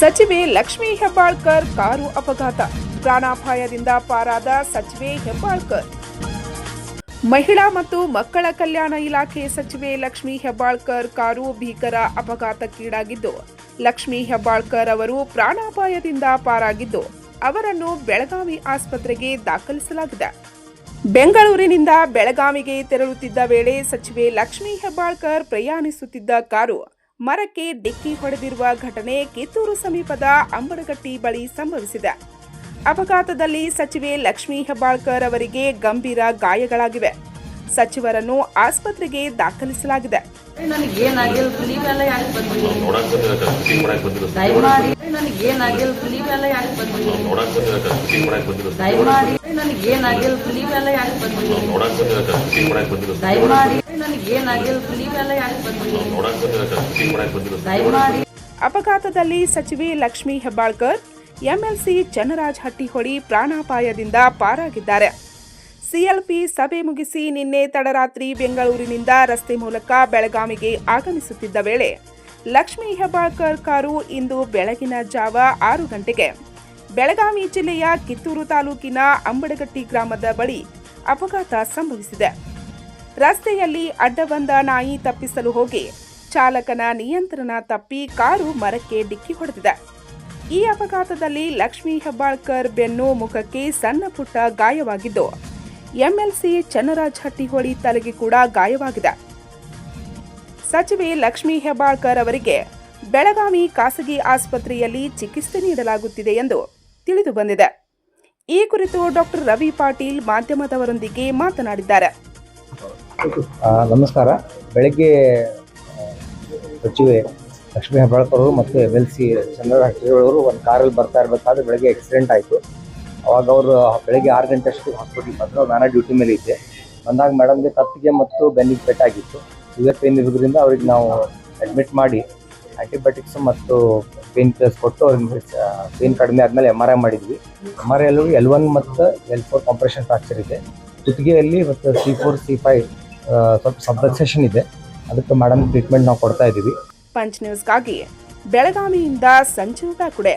ಸಚಿವೆ ಲಕ್ಷ್ಮೀ ಹೆಬ್ಬಾಳ್ಕರ್ ಕಾರು ಅಪಘಾತ. ಪ್ರಾಣಾಪಾಯದಿಂದ ಪಾರಾದ ಸಚಿವೆ ಹೆಬ್ಬಾಳ್ಕರ್. ಮಹಿಳಾ ಮತ್ತು ಮಕ್ಕಳ ಕಲ್ಯಾಣ ಇಲಾಖೆ ಸಚಿವೆ ಲಕ್ಷ್ಮೀ ಹೆಬ್ಬಾಳ್ಕರ್ ಕಾರು ಭೀಕರ ಅಪಘಾತಕ್ಕೀಡಾಗಿದ್ದು, ಲಕ್ಷ್ಮೀ ಹೆಬ್ಬಾಳ್ಕರ್ ಅವರು ಪ್ರಾಣಾಪಾಯದಿಂದ ಪಾರಾಗಿದ್ದು, ಅವರನ್ನು ಬೆಳಗಾವಿ ಆಸ್ಪತ್ರೆಗೆ ದಾಖಲಿಸಲಾಗಿದೆ. ಬೆಂಗಳೂರಿನಿಂದ ಬೆಳಗಾವಿಗೆ ತೆರಳುತ್ತಿದ್ದ ವೇಳೆ ಸಚಿವೆ ಲಕ್ಷ್ಮೀ ಹೆಬ್ಬಾಳ್ಕರ್ ಪ್ರಯಾಣಿಸುತ್ತಿದ್ದ ಕಾರು ಮರಕ್ಕೆ ಡಿಕ್ಕಿ ಹೊಡೆದಿರುವ ಘಟನೆ ಕಿತ್ತೂರು ಸಮೀಪದ ಅಂಬರಗಟ್ಟಿ ಬಳಿ ಸಂಭವಿಸಿದೆ. ಅಪಘಾತದಲ್ಲಿ ಸಚಿವೆ ಲಕ್ಷ್ಮೀ ಹೆಬ್ಬಾಳ್ಕರ್ ಅವರಿಗೆ ಗಂಭೀರ ಗಾಯಗಳಾಗಿವೆ. ಸಚಿವರನ್ನು ಆಸ್ಪತ್ರೆಗೆ ದಾಖಲಿಸಲಾಗಿದೆ. ನನಗೇನಾಗಿಲ್ಲ ನೀವೆಲ್ಲ ಯಾಕೆ ಬಂದ್ರಿ ನೋಡಕ್ ಬಂದಿರಕ ಶೂಟಿಂಗ್ ಮಾಡಕ್ ಬಂದಿರೋ ದಯಮಾಡಿ. ಅಪಘಾತದಲ್ಲಿ ಸಚಿವೆ ಲಕ್ಷ್ಮಿ ಹೆಬ್ಬಾಳ್ಕರ್ ಎಂಎಲ್ಸಿ ಚನ್ನರಾಜ್ ಹಟ್ಟಿಹೊಳಿ ಪ್ರಾಣಾಪಾಯದಿಂದ ಪಾರಾಗಿದ್ದಾರೆ. ಸಿಎಲ್ಪಿ ಸಭೆ ಮುಗಿಸಿ ನಿನ್ನೆ ತಡರಾತ್ರಿ ಬೆಂಗಳೂರಿನಿಂದ ರಸ್ತೆ ಮೂಲಕ ಬೆಳಗಾವಿಗೆ ಆಗಮಿಸುತ್ತಿದ್ದ ವೇಳೆ ಲಕ್ಷ್ಮಿ ಹೆಬ್ಬಾಳ್ಕರ್ ಕಾರು ಇಂದು ಬೆಳಗಿನ ಜಾವ ಆರು ಗಂಟೆಗೆ. ಬೆಳಗಾವಿ ಜಿಲ್ಲೆಯ ಕಿತ್ತೂರು ತಾಲೂಕಿನ ಅಂಬಡಗಟ್ಟಿ ಗ್ರಾಮದ ಬಳಿ ಅಪಘಾತ ಸಂಭವಿಸಿದೆ. ರಸ್ತೆಯಲ್ಲಿ ಅಡ್ಡ ಬಂದ ನಾಯಿ ತಪ್ಪಿಸಲು ಹೋಗಿ ಚಾಲಕನ ನಿಯಂತ್ರಣ ತಪ್ಪಿ ಕಾರು ಮರಕ್ಕೆ ಡಿಕ್ಕಿ ಹೊಡೆದಿದೆ. ಈ ಅಪಘಾತದಲ್ಲಿ ಲಕ್ಷ್ಮೀ ಹೆಬ್ಬಾಳ್ಕರ್ ಬೆನ್ನು ಮುಖಕ್ಕೆ ಸಣ್ಣ ಪುಟ್ಟ ಗಾಯವಾಗಿದ್ದು, ಎಂಎಲ್ಸಿ ಚನ್ನರಾಜ್ ಹಟ್ಟಿಹೊಳಿ ತಲೆಗೆ ಕೂಡ ಗಾಯವಾಗಿದೆ. ಸಚಿವೆ ಲಕ್ಷ್ಮೀ ಹೆಬ್ಬಾಳ್ಕರ್ ಅವರಿಗೆ ಬೆಳಗಾವಿ ಖಾಸಗಿ ಆಸ್ಪತ್ರೆಯಲ್ಲಿ ಚಿಕಿತ್ಸೆ ನೀಡಲಾಗುತ್ತಿದೆ ಎಂದು ತಿಳಿದು ಬಂದಿದೆ. ಈ ಕುರಿತು ಡಾಕ್ಟರ್ ರವಿ ಪಾಟೀಲ್ ಮಾಧ್ಯಮದವರೊಂದಿಗೆ ಮಾತನಾಡಿದ್ದಾರೆ. ನಮಸ್ಕಾರ. ಬೆಳಗ್ಗೆ ಸಚಿವೆ ಲಕ್ಷ್ಮೀ ಹೆಬ್ಬಾಳ್ಕರ್ ಅವರು ಮತ್ತು ಎಲ್ ಸಿ ಚಂದ್ರ ಅವರು ಒಂದು ಕಾರಲ್ಲಿ ಬರ್ತಾ ಇರಬೇಕಾದ್ರೆ ಬೆಳಗ್ಗೆ ಆಕ್ಸಿಡೆಂಟ್ ಆಯಿತು. ಅವಾಗ ಅವರು ಬೆಳಗ್ಗೆ ಆರು ಗಂಟೆ ಅಷ್ಟು ಹಾಸ್ಪಿಟ್ಲಿಗೆ ಬಂದರು. ನಾನು ಡ್ಯೂಟಿ ಮೇಲೆ ಇದ್ದೆ. ಬಂದಾಗ ಮೇಡಮ್ಗೆ ಕತ್ತಿಗೆ ಮತ್ತು ಬೆನ್ನಿಗೆ ಪೆಟ್ಟಾಗಿತ್ತು ಸಿವಿಯರ್ ಪೇನ್ ಇರೋದ್ರಿಂದ ಅವ್ರಿಗೆ ನಾವು ಅಡ್ಮಿಟ್ ಮಾಡಿ ಆ್ಯಂಟಿಬಯೋಟಿಕ್ಸ್ ಮತ್ತು ಪೇನ್ ಕಿಲ್ಲರ್ಸ್ ಕೊಟ್ಟು ಅವ್ರಿಗೆ ಪೇನ್ ಕಡಿಮೆ ಆದಮೇಲೆ ಎಂ ಆರ್ ಐ ಮಾಡಿದ್ವಿ. M R I L one ಮತ್ತು ಎಲ್ ಫೋರ್ ಕಾಂಪ್ರೆಷನ್ ಫ್ರಾಕ್ಚರ್ ಇದೆ. ಕುತ್ತಿಗೆಯಲ್ಲಿ ಮತ್ತು ಸಿ ಫೋರ್ ಸಿ ಫೈವ್ ಸ್ವಲ್ಪ ಸಬ್ಸೆಷನ್ ಇದೆ. ಅದಕ್ಕೆ ಮೇಡಮ್ ಟ್ರೀಟ್ಮೆಂಟ್ ನಾವು ಕೊಡ್ತಾ ಇದ್ದೀವಿ ಪಂಚ್ ನ್ಯೂಸ್ಗಾಗಿ ಬೆಳಗಾವಿಯಿಂದ ಸಂಜೀವ್ ಬ್ಯಾಕುಡೆ